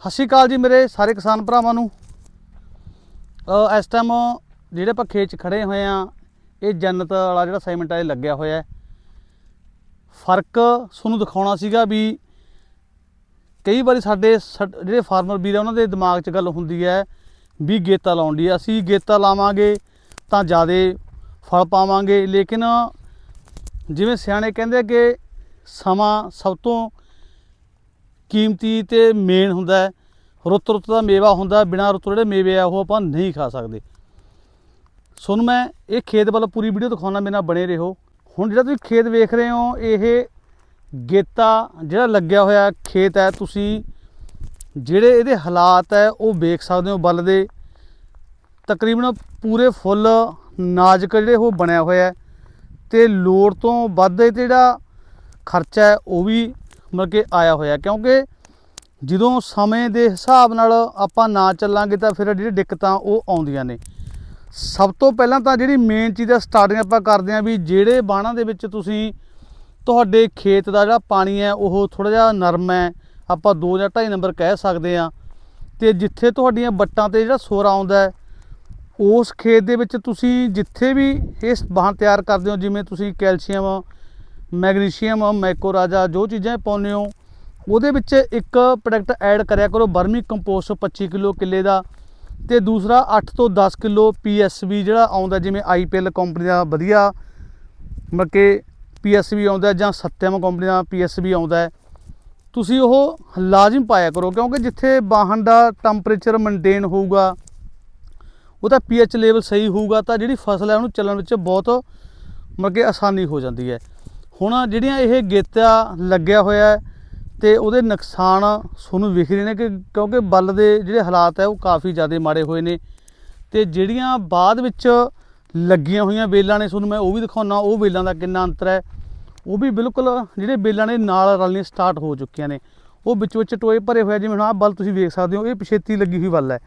ਸਤਿ ਸ਼੍ਰੀ ਅਕਾਲ ਜੀ ਮੇਰੇ ਸਾਰੇ ਕਿਸਾਨ ਭਰਾਵਾਂ ਨੂੰ। ਇਸ ਟਾਈਮ ਜਿਹੜੇ ਆਪਾਂ ਖੇਤ 'ਚ ਖੜੇ ਹੋਏ ਆ ਇਹ ਜੰਨਤ ਵਾਲਾ ਜਿਹੜਾ ਸਾਈਮੈਂਟ ਆ, ਇਹ ਲੱਗਿਆ ਹੋਇਆ ਹੈ। ਫ਼ਰਕ ਤੁਹਾਨੂੰ ਦਿਖਾਉਣਾ ਸੀਗਾ ਵੀ ਕਈ ਵਾਰੀ ਸਾਡੇ ਸਡ- ਜਿਹੜੇ ਫਾਰਮਰ ਵੀਰ ਆ, ਉਹਨਾਂ ਦੇ ਦਿਮਾਗ 'ਚ ਗੱਲ ਹੁੰਦੀ ਹੈ ਵੀ ਗੇਤਾ ਲਾਉਣ ਦੀ। ਅਸੀਂ ਗੇਤਾ ਲਾਵਾਂਗੇ ਤਾਂ ਜ਼ਿਆਦਾ ਫਲ ਪਾਵਾਂਗੇ, ਲੇਕਿਨ ਜਿਵੇਂ ਸਿਆਣੇ ਕਹਿੰਦੇ ਕਿ ਸਮਾਂ ਸਭ ਤੋਂ ਕੀਮਤੀ ਤੇ ਮੇਨ ਹੁੰਦਾ ਹੈ। ਰੁੱਤ ਰੁੱਤ ਦਾ ਮੇਵਾ ਹੁੰਦਾ, ਬਿਨਾਂ ਰੁੱਤ ਜਿਹੜੇ ਮੇਵੇ ਆ, ਉਹ ਆਪਾਂ ਨਹੀਂ ਖਾ ਸਕਦੇ। ਸੁਣ ਮੈਂ ਇਹ ਖੇਤ ਵੱਲ ਪੂਰੀ ਵੀਡੀਓ ਦਿਖਾਉਣਾ, ਮੇਰੇ ਨਾਲ ਬਣੇ ਰਹੋ। ਹੁਣ ਜਿਹੜਾ ਤੁਸੀਂ ਖੇਤ ਵੇਖ ਰਹੇ ਹੋ, ਇਹ ਗੇਤਾ ਜਿਹੜਾ ਲੱਗਿਆ ਹੋਇਆ ਖੇਤ ਹੈ, ਤੁਸੀਂ ਜਿਹੜੇ ਇਹਦੇ ਹਾਲਾਤ ਹੈ, ਉਹ ਵੇਖ ਸਕਦੇ ਹੋ ਬੱਲ ਦੇ। ਤਕਰੀਬਨ ਪੂਰੇ ਫੁੱਲ ਨਾਜ਼ੁਕ ਜਿਹੜੇ ਉਹ ਬਣਿਆ ਹੋਇਆ ਹੈ। ਤੇ ਲੋੜ ਤੋਂ ਵੱਧ ਇਹ 'ਤੇ ਜਿਹੜਾ ਖਰਚਾ ਹੈ, ਉਹ ਵੀ ਮਤਲਬ ਕਿ ਆਇਆ ਹੋਇਆ ਕਿਉਂਕਿ ਜਦੋਂ ਸਮੇਂ ਦੇ ਹਿਸਾਬ ਨਾਲ ਆਪਾਂ ਨਾ ਚੱਲਾਂਗੇ ਤਾਂ ਫਿਰ ਜਿਹੜੀ ਦਿੱਕਤਾਂ ਉਹ ਆਉਂਦੀਆਂ ਨੇ। ਸਭ ਤੋਂ ਪਹਿਲਾਂ ਤਾਂ ਜਿਹੜੀ ਮੇਨ ਚੀਜ਼ ਹੈ ਸਟਾਰਟਿੰਗ ਆਪਾਂ ਕਰਦੇ ਹਾਂ ਵੀ ਜਿਹੜੇ ਬਾਣਾ ਦੇ ਵਿੱਚ ਤੁਸੀਂ ਤੁਹਾਡੇ ਖੇਤ ਦਾ ਜਿਹੜਾ ਪਾਣੀ ਹੈ, ਉਹ ਥੋੜਾ ਜਿਹਾ ਨਰਮ ਹੈ, ਆਪਾਂ 2 ਜਾਂ 2.5 ਨੰਬਰ ਕਹਿ ਸਕਦੇ ਆ ਤੇ ਜਿੱਥੇ ਤੁਹਾਡੀਆਂ ਬੱਟਾਂ ਤੇ ਜਿਹੜਾ ਸੋਰਾ ਆਉਂਦਾ ਹੈ, ਉਸ ਖੇਤ ਦੇ ਵਿੱਚ ਤੁਸੀਂ ਜਿੱਥੇ ਵੀ ਇਸ ਬਾਹਾਂ ਤਿਆਰ ਕਰਦੇ ਹੋ, ਜਿਵੇਂ ਤੁਸੀਂ ਕੈਲਸ਼ੀਅਮ ਮੈਗਨੀਸ਼ੀਅਮ ਮੈਕੋਰਾਜਾ ਜੋ ਚੀਜ਼ਾਂ ਪਾਉਂਦੇ ਹੋ, ਉਹਦੇ ਵਿੱਚ ਇੱਕ ਪ੍ਰੋਡਕਟ ਐਡ ਕਰਿਆ ਕਰੋ, ਬਰਮੀ ਕੰਪੋਸਟ 25 ਕਿਲੋ ਕਿੱਲੇ ਦਾ ਤੇ ਦੂਸਰਾ 8 ਤੋਂ 10 ਕਿਲੋ ਪੀਐਸਬੀ ਜਿਹੜਾ ਆਉਂਦਾ ਜਿਵੇਂ ਆਈਪੀਐਲ ਕੰਪਨੀ ਦਾ ਵਧੀਆ, ਮਤਲਬ ਕਿ ਪੀਐਸਬੀ ਆਉਂਦਾ ਜਾਂ ਸੱਤਿਆਮ ਕੰਪਨੀ ਦਾ ਪੀਐਸਬੀ ਆਉਂਦਾ ਤੁਸੀਂ ਉਹ ਲਾਜ਼ਮ ਪਾਇਆ ਕਰੋ, ਕਿਉਂਕਿ ਜਿੱਥੇ ਵਾਹਨ ਦਾ ਟੈਂਪਰੇਚਰ ਮੇਨਟੇਨ ਹੋਊਗਾ ਉਹਦਾ ਪੀਐਚ ਲੈਵਲ ਸਹੀ ਹੋਊਗਾ, ਤਾਂ ਜਿਹੜੀ ਫਸਲ ਹੈ ਉਹਨੂੰ ਚੱਲਣ ਵਿੱਚ ਬਹੁਤ, ਮਤਲਬ ਕਿ ਆਸਾਨੀ ਹੋ ਜਾਂਦੀ ਹੈ। ਹੁਣ ਜਿਹੜੀਆਂ ਇਹ ਗੇਤਾ ਲੱਗਿਆ ਹੋਇਆ ਹੈ ਤੇ ਉਹਦੇ ਨੁਕਸਾਨ ਤੁਹਾਨੂੰ ਵਿਖ ਰਹੇ ਨੇ ਕਿ ਕਿਉਂਕਿ ਬੱਲ ਦੇ ਜਿਹੜੇ ਹਾਲਾਤ ਹੈ ਉਹ ਕਾਫੀ ਜ਼ਿਆਦਾ ਮਾੜੇ ਹੋਏ ਨੇ। ਤੇ ਜਿਹੜੀਆਂ ਬਾਅਦ ਵਿੱਚ ਲੱਗੀਆਂ ਹੋਈਆਂ ਵੇਲਾਂ ਨੇ, ਤੁਹਾਨੂੰ ਮੈਂ ਉਹ ਵੀ ਦਿਖਾਉਣਾ ਉਹ ਵੇਲਾਂ ਦਾ ਕਿੰਨਾ ਅੰਤਰ ਹੈ। ਉਹ ਵੀ ਬਿਲਕੁਲ ਜਿਹੜੇ ਵੇਲਾਂ ਨੇ ਨਾਲ ਰਲਣੀਆਂ ਸਟਾਰਟ ਹੋ ਚੁੱਕੀਆਂ ਨੇ। ਉਹ ਵਿੱਚ ਵਿੱਚ ਟੋਏ ਭਰੇ ਹੋਏ ਜਿਵੇਂ ਹੁਣ ਆਹ ਬੱਲ ਤੁਸੀਂ ਵੇਖ ਸਕਦੇ ਹੋ, ਇਹ ਪਛੇਤੀ ਲੱਗੀ ਹੋਈ ਬੱਲ ਹੈ।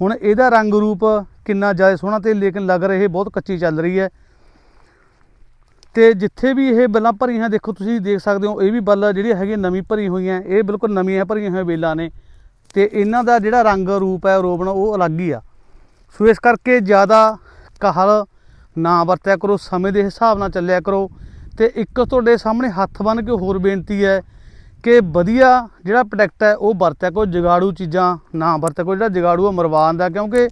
ਹੁਣ ਇਹਦਾ ਰੰਗ ਰੂਪ ਕਿੰਨਾ ਜ਼ਿਆਦਾ ਸੋਹਣਾ ਤੇ ਲੇਕਿਨ ਲੱਗ ਰਿਹਾ ਇਹ ਬਹੁਤ ਕੱਚੀ ਚੱਲ ਰਹੀ ਹੈ। ਤੇ ਜਿੱਥੇ ਵੀ ਇਹ ਬੱਲਾਂ ਭਰੀਆਂ, ਦੇਖੋ ਤੁਸੀਂ ਦੇਖ ਸਕਦੇ ਹੋ, ਇਹ ਵੀ ਬੱਲ ਜਿਹੜੀ ਹੈਗੀ ਨਵੀਂ ਭਰੀ ਹੋਈਆਂ, ਇਹ ਬਿਲਕੁਲ ਨਵੀਆਂ ਭਰੀਆਂ ਹੋਈਆਂ ਵੇਲਾਂ ਨੇ। ਤੇ ਇਹਨਾਂ ਦਾ ਜਿਹੜਾ ਰੰਗ ਰੂਪ ਹੈ ਰੋਬਣ ਉਹ ਅਲੱਗ ਹੀ ਆ। ਸੋ ਇਸ ਕਰਕੇ ਜ਼ਿਆਦਾ ਕਾਹਲ ਨਾ ਵਰਤਿਆ ਕਰੋ, ਸਮੇਂ ਦੇ ਹਿਸਾਬ ਨਾਲ ਚੱਲਿਆ ਕਰੋ। ਤੇ ਇੱਕ ਤੁਹਾਡੇ ਸਾਹਮਣੇ ਹੱਥ ਬੰਨ ਕੇ ਹੋਰ ਬੇਨਤੀ ਹੈ ਕਿ ਵਧੀਆ ਜਿਹੜਾ ਪ੍ਰੋਡਕਟ ਹੈ, ਉਹ ਵਰਤਿਆ ਕਰੋ। ਜਗਾੜੂ ਚੀਜ਼ਾਂ ਨਾ ਵਰਤਿਆ ਕਰੋ। ਜਿਹੜਾ ਜਗਾੜੂ ਆ ਮਰਵਾਨ ਦਾ, ਕਿਉਂਕਿ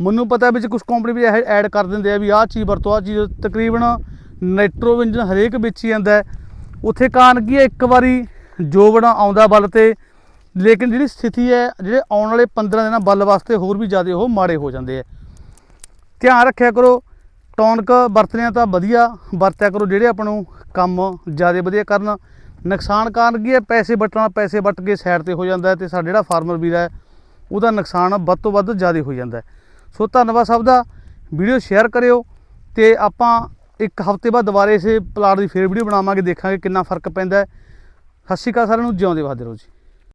ਮੈਨੂੰ ਪਤਾ ਵਿੱਚ ਕੁਝ ਕੰਪਨੀ ਵੀ ਇਹ ਐਡ ਕਰ ਦਿੰਦੇ ਆ ਵੀ ਆਹ ਚੀਜ਼ ਵਰਤੋ, ਆਹ ਚੀਜ਼ ਤਕਰੀਬਨ ਨਾਈਟ੍ਰੋਜਨ ਹਰੇਕ ਵੇਚੀ ਜਾਂਦਾ ਉੱਥੇ ਕਾਰਨ ਕੀ ਹੈ? ਇੱਕ ਵਾਰੀ ਜੋਬਣਾ ਆਉਂਦਾ ਬਲ ਤੇ, ਲੇਕਿਨ ਜਿਹੜੀ ਸਥਿਤੀ ਹੈ, ਜਿਹੜੇ ਆਉਣ ਵਾਲੇ 15 ਦਿਨਾਂ ਬਲ ਵਾਸਤੇ ਹੋਰ ਵੀ ਜ਼ਿਆਦਾ ਉਹ ਮਾੜੇ ਹੋ ਜਾਂਦੇ ਆ। ਧਿਆਨ ਰੱਖਿਆ ਕਰੋ, ਟੌਨਕ ਵਰਤਣਿਆ ਤਾਂ ਵਧੀਆ, ਵਰਤਿਆ ਕਰੋ ਜਿਹੜੇ ਆਪਾਂ ਨੂੰ ਕੰਮ ਜ਼ਿਆਦਾ ਵਧੀਆ ਕਰਨ। ਨੁਕਸਾਨ ਕਾਰਨ ਕੀ ਹੈ? ਪੈਸੇ ਵੱਟਣਾ, ਪੈਸੇ ਵੱਟ ਕੇ ਸਾਈਡ ਤੇ ਹੋ ਜਾਂਦਾ ਹੈ ਤੇ ਸਾਡਾ ਜਿਹੜਾ ਫਾਰਮਰ ਵੀਰ ਹੈ, ਉਹਦਾ ਨੁਕਸਾਨ ਵੱਧ ਤੋਂ ਵੱਧ ਜ਼ਿਆਦਾ ਹੋ ਜਾਂਦਾ ਸੋ ਧੰਨਵਾਦ ਸਭ ਦਾ। ਵੀਡੀਓ ਸ਼ੇਅਰ ਕਰਿਓ ਤੇ ਆਪਾਂ ਇੱਕ ਹਫ਼ਤੇ ਬਾਅਦ ਦੁਬਾਰੇ ਇਸੇ ਪਲਾਟ ਦੀ ਫੇਰ ਵੀਡੀਓ ਬਣਾਵਾਂਗੇ, ਦੇਖਾਂਗੇ ਕਿੰਨਾ ਫ਼ਰਕ ਪੈਂਦਾ ਹੈ। ਸਤਿ ਸ਼੍ਰੀ ਅਕਾਲ ਸਾਰਿਆਂ ਨੂੰ, ਜਿਉਂਦੇ ਵਾਦੇ ਰਹੋ ਜੀ।